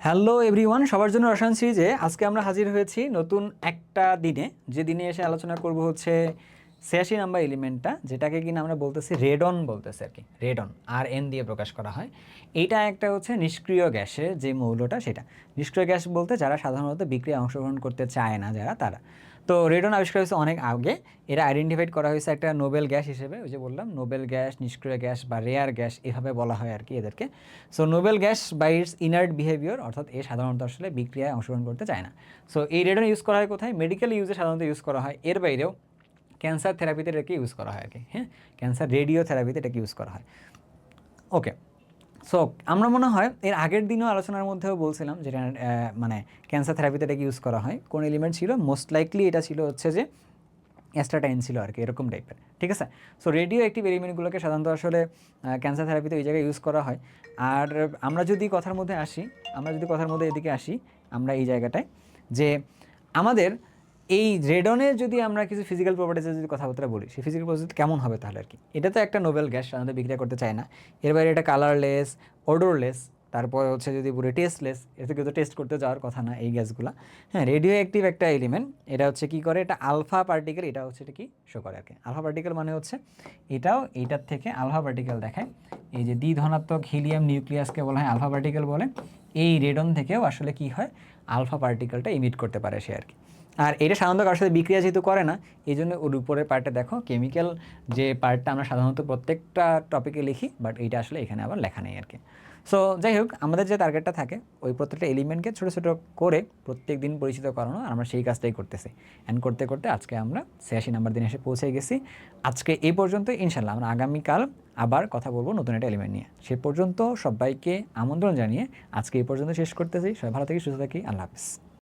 Hello everyone সবার জন্য রসায়ন সিরিজে আজকে আমরা হাজির হয়েছি নতুন একটা দিনে। যে দিনে এসে আলোচনা করব হচ্ছে ছিয়াশি নাম্বার এলিমেন্টটা, যেটাকে কিনা আমরা বলতেছি রেডন বলতেছি আর কি রেডন আর এন দিয়ে প্রকাশ করা হয়। এটা একটা হচ্ছে নিষ্ক্রিয় গ্যাসের যে মৌলটা সেটা। নিষ্ক্রিয় গ্যাস বলতে যারা সাধারণত বিক্রিয়া অংশগ্রহণ করতে চায় না, যারা, তারা। তো রেডন আবিষ্কার হয়েছে অনেক আগে। এটা আইডেন্টিফাইড করা হয়েছে একটা নোবেল গ্যাস হিসেবে, ওই যে বললাম, নোবেল গ্যাস, নিষ্ক্রিয় গ্যাস বা রেয়ার গ্যাস এভাবে বলা হয় আর কি এদেরকে। So noble gas by its inert behaviour, অর্থাৎ এ সাধারণত আসলে বিক্রিয়ায় অংশগ্রহণ করতে চায় না। সো এই রেডন ইউজ করা হয় কোথায়? মেডিকেল ইউজে সাধারণত ইউজ করা হয়। এর বাইরেও ক্যান্সার থেরাপিতে এটাকে ইউজ করা হয় আর কি হ্যাঁ? ক্যান্সার রেডিও থেরাপিতে এটাকে ইউজ করা হয়। ওকে সো আমরা মনে হয় এর আগের দিনও আলোচনার মধ্যেও বলছিলাম যেটা মানে ক্যান্সার থেরাপিতে এটাকে ইউজ করা হয়। কোন এলিমেন্ট ছিল? মোস্ট লাইকলি এটা ছিল হচ্ছে যে অ্যাস্ট্রাটাইন ছিল আর কি, এরকম টাইপের ঠিক আছে? সো রেডিও অ্যাক্টিভ এলিমেন্টগুলোকে সাধারণত আসলে ক্যান্সার থেরাপিতে ওই জায়গায় ইউজ করা হয়। আর আমরা যদি কথার মধ্যে আসি, আমরা যদি কথার মধ্যে এদিকে আসি, আমরা এই জায়গাটায় যে আমাদের এই রেডনের যদি আমরা কিছু ফিজিক্যাল প্রপার্টিজের যদি কথাবার্তা বলি, সেই ফিজিক্যাল প্রপার্টিজ কেমন হবে তাহলে আর কি? এটা তো একটা নোবেল গ্যাস সাধারণত বিক্রিয়া করতে চায় না। এর বাইরে এটা কালারলেস ওডোরলেস তারপর হচ্ছে যদি পুরো টেস্টলেস এতে কিন্তু টেস্ট করতে যাওয়ার কথা না এই গ্যাসগুলো হ্যাঁ রেডিও অ্যাক্টিভ একটা এলিমেন্ট এটা হচ্ছে কি করে? এটা আলফা পার্টিকেল এটা হচ্ছে এটা কি? শো করে আর কি। আলফা পার্টিকেল মানে হচ্ছে এটাও এইটার থেকে আলফা পার্টিকেল দেখায়। এই যে দ্বি ধনাত্মক হিলিয়াম নিউক্লিয়াসকে বলা হয় আলফা পার্টিকেল বলে। এই রেডন থেকেও আসলে কি হয়? আলফা পার্টিকেলটা ইমিট করতে পারে সে আর কি। আর এটা সাধারণত কারোর সাথে বিক্রিয়া যেহেতু করে না এই জন্য ওর উপরের পার্টে দেখো কেমিক্যাল যে পার্টটা আমরা সাধারণত প্রত্যেকটা টপিকে লিখি বাট এইটা আসলে এখানে আবার লেখা নেই আর কি। সো যাই হোক, আমাদের যে টার্গেটটা থাকে, ওই প্রত্যেকটা এলিমেন্টকে ছোটো ছোটো করে প্রত্যেক দিন পরিচিত করানো, আর আমরা সেই কাজটাই করতেছি। অ্যান্ড করতে করতে আজকে আমরা ছিয়াশি নাম্বার দিন এসে পৌঁছে গেছি। আজকে এই পর্যন্ত, ইনশাল্লাহ, আমরা আগামীকাল আবার কথা বলব নতুন একটা এলিমেন্ট নিয়ে। সে পর্যন্ত সবাইকে আমন্ত্রণ জানিয়ে আজকে এই পর্যন্ত শেষ করতেছি। সবাই ভালো থাকি, সুস্থ থাকি, আল্লাহ হাফিজ।